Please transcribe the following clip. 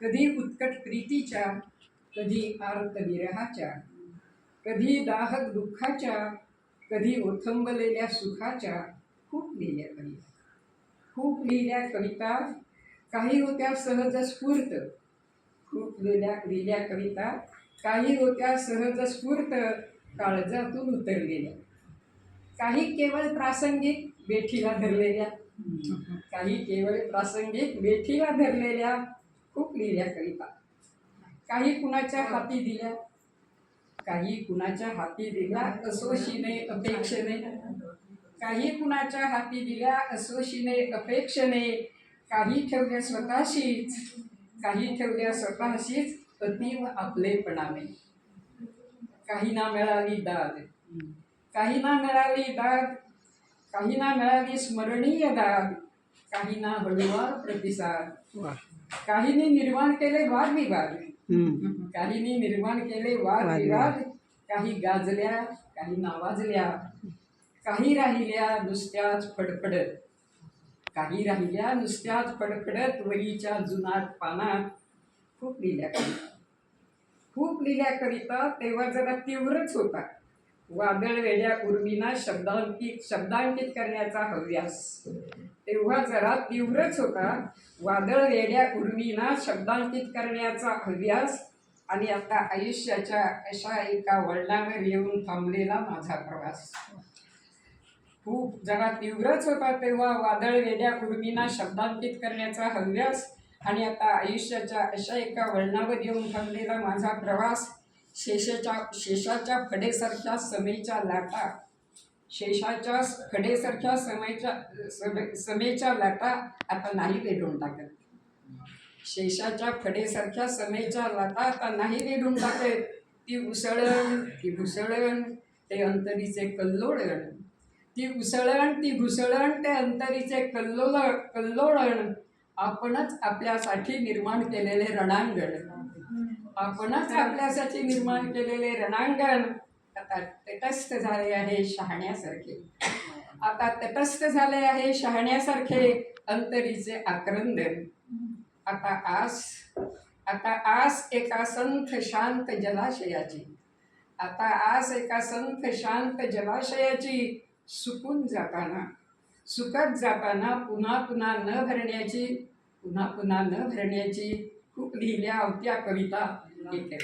कधी उत्कट प्रीतीच्या कधी आर्त विरहाच्या कधी दाहक दुःखाच्या कधी ओथंबलेल्या सुखाच्या खूप लिहिल्या कविता. खूप लिहिल्या कविता काही होत्या सहज स्फूर्त. खूप लिहिल्या लिहिल्या कविता काही होत्या सहज स्फूर्त काळजातून उतरलेल्या. काही केवळ प्रासंगिक बेठीला धरलेल्या. काही केवळ प्रासंगिक बेठीला धरलेल्या. खूप लिहिल्या कविता. काही कुणाच्या हाती दिल्या काही कुणाच्या हाती दिल्या असोशीने अपेक्षेने. काही कुणाच्या हाती दिल्या असोशीने अपेक्षेने. काही ठेवल्या स्वतःशीच काही ठेवल्या स्वतःशीच अतीव आपलेपणाने. काही ना मिळाली दाद काही ना मिळाली दाद काही ना मिळाली स्मरणीय दाद. काही ना हळुवार प्रतिसाद. काहींनी निर्माण केले वादविवाद. काहींनी निर्माण केले वादविवाद काही गाजल्या काही नावाजल्या. काही राहिल्या नुसत्याच फडफडत. काही राहिल्या नुसत्याच फडफडत वहीच्या जुनाट पानात. खूप लिहिल्या खूप लिहिल्या कविता तेव्हा जरा तीव्रच होता वादळ वेड्या उर्मीना शब्दांकित शब्दांकित करण्याचा हव्यास. तेव्हा जरा तीव्रच होता. वादळ वेड्या उर्मीना शब्दांकित करण्याचा हव्यास. आणि आता आयुष्याच्या अशा एका वळणावर येऊन थांबलेला माझा प्रवास. खूप जरा तीव्रच होता तेव्हा वादळ वेड्या उर्मीना शब्दांकित करण्याचा हव्यास. आणि आता आयुष्याच्या अशा एका वळणावर येऊन थांबलेला माझा प्रवास. शेषाच्या शेषाच्या फडेसारख्या समेच्या लाटा शेषाच्या फडेसारख्या समयच्या समे- समेच्या लाटा आता नाही वेढून टाकत. शेषाच्या फडेसारख्या समेच्या लाटा आता नाही वेढून टाकत. ती उसळण ती घुसळण ते अंतरीचे कल्लोळण. ती उसळण ती घुसळण ते अंतरीचे कल्लोळ कल्लोळण. आपणच आपल्यासाठी निर्माण केलेले रणांगण. आपणच आपल्यासाठी निर्माण केलेले रणांगण. आता तटस्थ झाले आहे शहाण्यासारखे. आता तटस्थ झाले आहे शहाण्यासारखे अंतरीचे आक्रंदन. आता आस आता आस एका संथ शांत जलाशयाची. आता आस एका संथ शांत जलाशयाची सुकून जाताना सुकत जाताना पुन्हा पुन्हा न भरण्याची पुन्हा पुन्हा न भरण्याची खूप लिहिल्या होत्या कविता. इथे